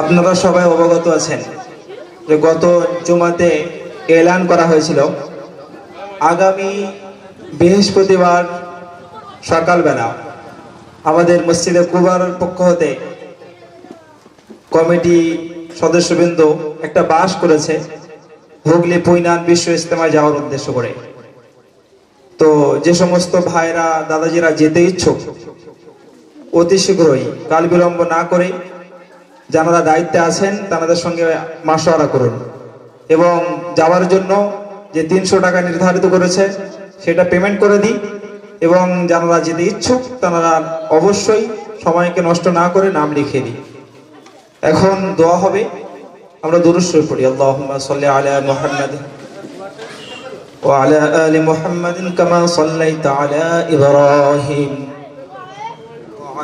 আপনারা সবাই অবগত আছেন যে গত জুমাতে এলান করা হয়েছিল। আগামী বৃহস্পতিবার সকালবেলা আমাদের মসজিদে কুবার পক্ষ হতে কমিটি সদস্যবৃন্দ একটা বাস করেছে হুগলি পৈনান বিশ্ব ইস্তেমায় যাওয়ার উদ্দেশ্য করে। তো যে সমস্ত ভাইরা, দাদাজিরা যেতে ইচ্ছুক অতি শীঘ্রই কাল বিলম্ব না করে যারা দায়িত্বে আছেন তাদের সঙ্গে মাসোয়ারা করুন এবং যাওয়ার জন্য যে তিনশো টাকা নির্ধারিত করেছে সেটা পেমেন্ট করে দিই এবং যারা যেতে ইচ্ছুক তারা অবশ্যই সময়কে নষ্ট না করে নাম লিখে দিই এখন দোয়া হবে আমরা দুরুশ্বর পড়ি আল্লাহুম্মা সাল্লি আলা মুহাম্মাদ وعلى آل محمد كما صليت على إبراهيم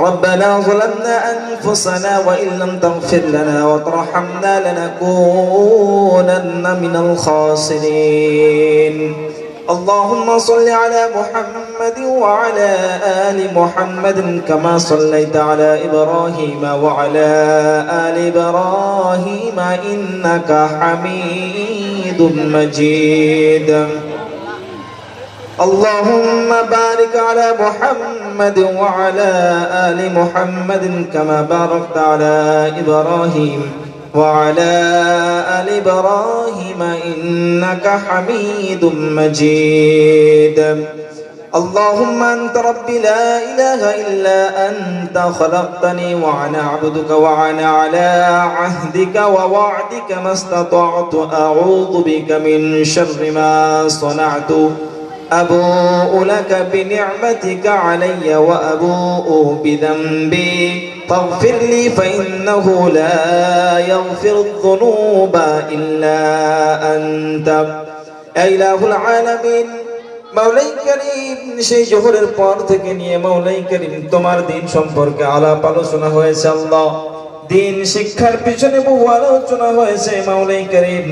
ربنا ظلمنا أنفسنا وإن لم تغفر لنا وترحمنا لنكونن من الخاسرين. اللهم صل على محمد وعلى آل محمد كما صليت على إبراهيم وعلى آل إبراهيم إنك حميد مجيد. اللهم بارك على محمد وعلى آل محمد كما باركت على إبراهيم وعلى آل إبراهيم إنك حميد مجيد. اللهم أنت ربي لا إله إلا أنت خلقتني وأنا عبدك وأنا على عهدك ووعدك ما استطعت أعوذ بك من شر ما صنعت. أبوء لك بنعمتك علي وأبوء بذنبي فاغفر لي فإنه لا يغفر الذنوب إلا أنت يا إله العالمين মাওলাই করিম সেই জোহরের পর থেকে নিয়ে মাওলাই করিম তোমার দিন সম্পর্কে আলাপ আলোচনা হয়েছে আল্লাহ দিন শিক্ষার পিছনে বহু আলোচনা হয়েছে মাওলাই করিম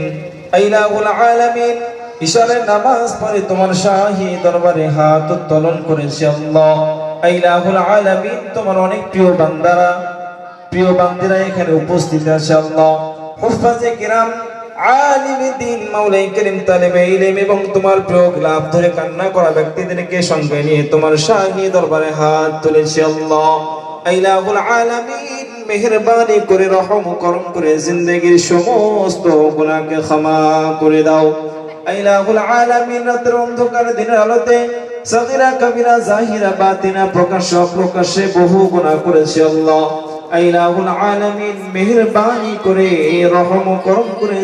আইলাহুল আলামিন ইশারের নামাজ পড়ে তোমার শাহী দরবারে হাত উত্তোলন করেছে আল্লাহ। আইলাহুল আলামিন তোমার অনেক প্রিয় বান্দারা, প্রিয় বান্দিরা এখানে উপস্থিত আছে আল্লাহ। হুফাজে কিরাম, আলিমে দিন মাওলাই করিম তালেবে ইলম এবং তোমার প্রিয় লাভ ধরে কান্না করা ব্যক্তিদেরকে সঙ্গে নিয়ে তোমার শাহী দরবারে হাত তুলেছে আল্লাহ। আইলাহুল আলামিন মেহেরবানি করে রহম করম করে জিন্দগির সমস্ত গুনাহকে ক্ষমা করে দাও। আইলাহুল আলামিন রাতের অন্ধকার দিনের আলোতে সগিরা, কবিরা, জাহিরা, বাতিনা বহু গুনাহ করেছে আল্লাহ। আইলাহুল আলামিন মেহেরবানি করে, রহম করম করে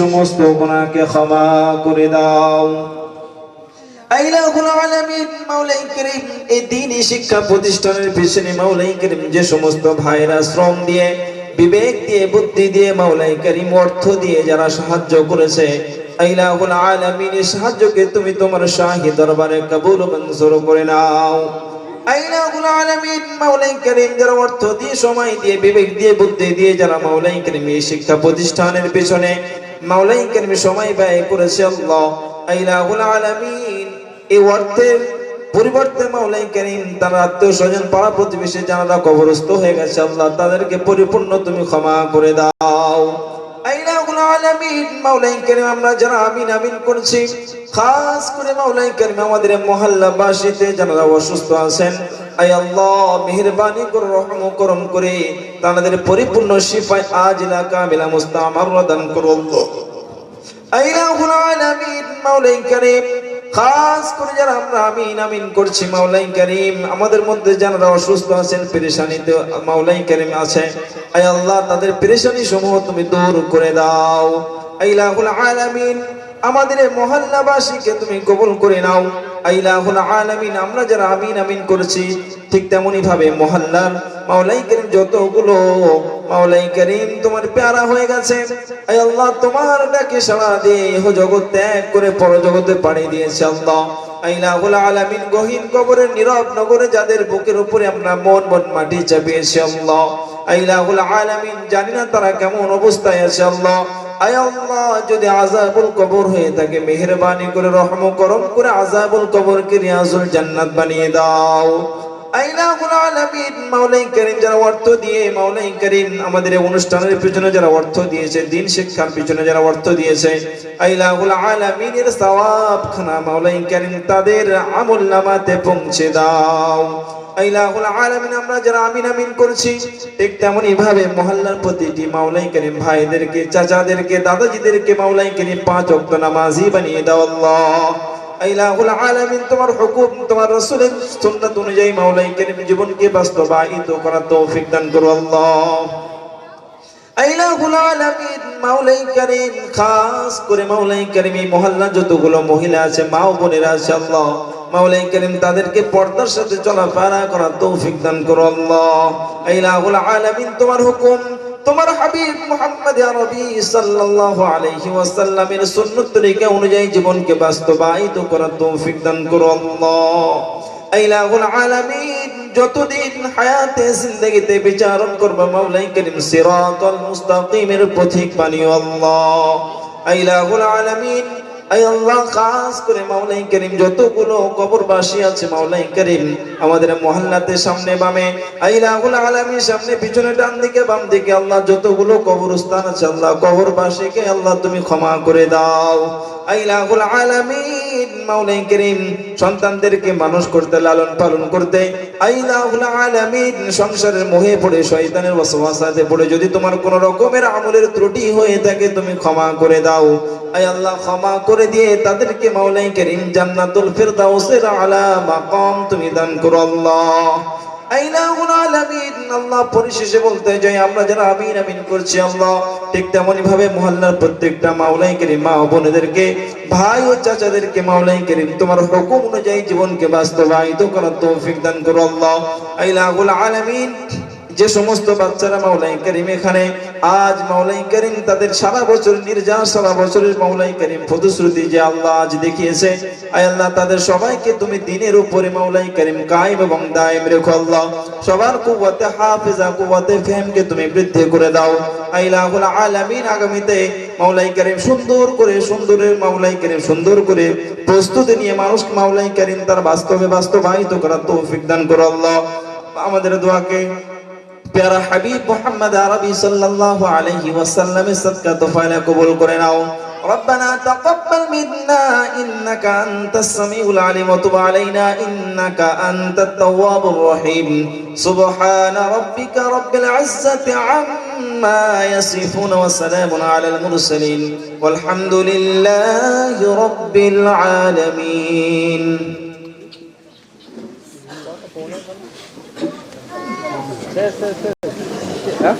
সমস্ত গুনাহকে ক্ষমা করে দাও। এই শিক্ষা প্রতিষ্ঠানের পিছনে মাওলাই করিম যে সমস্ত ভাইরা শ্রম দিয়ে, বিবেক দিয়ে, বুদ্ধি দিয়ে মাওলাই করিম অর্থ দিয়ে যারা সাহায্য করেছে সাহায্যকে তুমি তোমার শাহী দরবারে কবুল মঞ্জুর করে নাও। যারা অর্থ দিয়ে, সময় দিয়ে, বিবেক দিয়ে, বুদ্ধি দিয়ে যারা শিক্ষা প্রতিষ্ঠানের পিছনে মাওলাই সময় ব্যয় করেছে এই পরিবর্তে মাওলাই করিম তার আত্মীয় স্বজন পাড়া প্রতিবেশী যারা কবরস্থ হয়ে গেছে আল্লাহ, তাদেরকে পরিপূর্ণ তুমি ক্ষমা করে দাও। আমরা যারা আমিন আমিন করছি, খাস করে মাওলাই আমাদের মহল্লাবাসীতে যারা অসুস্থ আছেন আই আল্লাহ, মেহেরবানি করে রহম করে, তাদের পরিপূর্ণ শিফায় আজিলা কামিলা মুস্তামার দান করো আল্লাহ আইলাহুল আলামিন মাওলাই করিম খাস করে যারা আমরা আমিন আমিন করছি মাওলাই করিম, আমাদের মধ্যে যারা অসুস্থ আছেন, পেরেশানিতে মাওলাই করিম আছে। আয় আল্লাহ, তাদের পেরেশানি সমূহ তুমি দূর করে দাও। আইলাহুল আলামিন আমাদের মহল্লাবাসীকে তুমি কবুল করে নাও। আইলাহুল আলামিন, আমরা যারা আমিন আমিন করেছি, ঠিক তেমনি ভাবে মহল্লার মাওলাই করিম যতগুলো মাওলাই করিম তোমার প্যারা হয়ে গেছে। আয় আল্লাহ, তোমার ডাকে সাড়া দিয়ে ইহ জগৎ ত্যাগ করে পর জগতে পাড়ি দিয়েছে আল্লাহ। আইলাহুল আলামিন, গহীন কবরের নীরব নগরে যাদের বুকের উপরে আমরা মন মন মাটি চাপিয়েছি আল্লাহ। আইলাহুল আলামিন, জানি না তারা কেমন অবস্থায় আছে আল্লাহ। আয় যদি কবর হয়ে থাকে করে, রহম করম করে কবরকে রিয়াজুল জান্নাত বানিয়ে দাও। যারা অর্থ দিয়ে আমাদের অনুষ্ঠানের পিছনে যারা অর্থ দিয়েছে, দিন শিক্ষার পিছনে যারা অর্থ দিয়েছে আইলাহুল সওয়াব খানা তাদের আমল নামাতে পৌঁছে দাও। আমরা যারা আমিন আমিন মহল্লার প্রতিটি মাওলাই করিম ভাইদেরকে, চাচাদেরকে, দাদাজিদেরকে করিম পাঁচ বানিয়ে তোমার তোমার অনুযায়ী মাওলাই জীবনকে বাস্তবায়িত করার তৌফিক দান করো খাস করে মাওলাই করিম মহল্লা যতগুলো মহিলা আছে, মা বোনেরা আছে আল্লাহ মাওলাই করিম তাদেরকে পর্দার সাথে চলাফেরা করার তৌফিক দান করো আল্লাহ। ইলাহুল আলামিন, তোমার হুকুম, তোমার হাবিব মুহাম্মদ আরবি সাল্লাল্লাহু আলাইহি ওয়াসাল্লামের সুন্নাত তরিকা অনুযায়ী জীবনকে বাস্তবায়িত করার তৌফিক দান করো আল্লাহ। ইলাহুল আলামিন, যতদিন হায়াতে, জিন্দেগিতে বিচারণ করবে মাওলাই করিম সিরাতাল মুস্তাকিমের পথিক বানিও আল্লাহ। ইলাহুল আলামিন আল্লাহ, কাজ করে করিম, যতগুলো কবরবাসী আছে করিম, আমাদের মহল্লাতে সামনে বামে সামনে পিছনে দিকে বাম দিকে আল্লাহ যতগুলো কবরস্থান আছে, আল্লাহ কবরবাসীকে আল্লাহ তুমি ক্ষমা করে দাও। সন্তানদেরকে মানুষ করতে, লালন পালন করতে। সংসারের পড়ে পড়ে। যদি তোমার কোন রকমের আমলের ত্রুটি হয়ে থাকে, তুমি ক্ষমা করে দাও। আয় আল্লাহ, ক্ষমা করে দিয়ে তাদেরকে মাওলাই করিম জান্নাতুল ফিরদাউসের আলা মাকাম তুমি দান করো আল্লাহ। আইলাহুল আলামিন আল্লাহ পরিশেষে বলতে যাই, আমরা যারা আমিন আমিন করছি, আল্লাহ ঠিক তেমনি ভাবে মহল্লার প্রত্যেকটা মাওলাই করিম, মা বোনেদেরকে, ভাই ও চাচাদেরকে মাওলাই করিম, তোমার হুকুম অনুযায়ী জীবনকে বাস্তবায়িত করার তৌফিক দান করো আল্লাহ। আইলাহুল আলামিন। যে সমস্ত বাচ্চারা মাওলাই করিম এখানে, আজ মাওলাই করিম তাদের সারা বছর নির্যাস, সারা বছরের মাওলাই করিম প্রতিশ্রুতি যে আল্লাহ আজ দেখিয়েছে। আয় আল্লাহ, তাদের সবাইকে তুমি দিনের উপরে মাওলাই করিম কায়েম এবং দায়েম রেখো আল্লাহ। সবার কুওয়াতে হাফেজা, কুওয়াতে ফেমকে তুমি বৃদ্ধি করে দাও। আইলাহুল আলামিন, আগামীতে মাওলাই করিম সুন্দর করে, সুন্দরের মাওলাই করিম সুন্দর করে প্রস্তুতি নিয়ে মানুষ মাওলাই করিম তার বাস্তবে বাস্তবায়িত করার তৌফিক দান করো আল্লাহ। আমাদের দোয়াকে প্যারা হাবিব মোহাম্মদ আরবি সাল্লাল্লাহু আলাইহি ওয়াসাল্লামের সাদকা তোফায়লা কবুল করে নাও ربنا تقبل منا إنك أنت السميع العليم وتب علينا إنك أنت التواب الرحيم سبحان ربك رب العزة عما يصفون وسلام على المرسلين والحمد لله رب العالمين 됐어, 됐어. 야?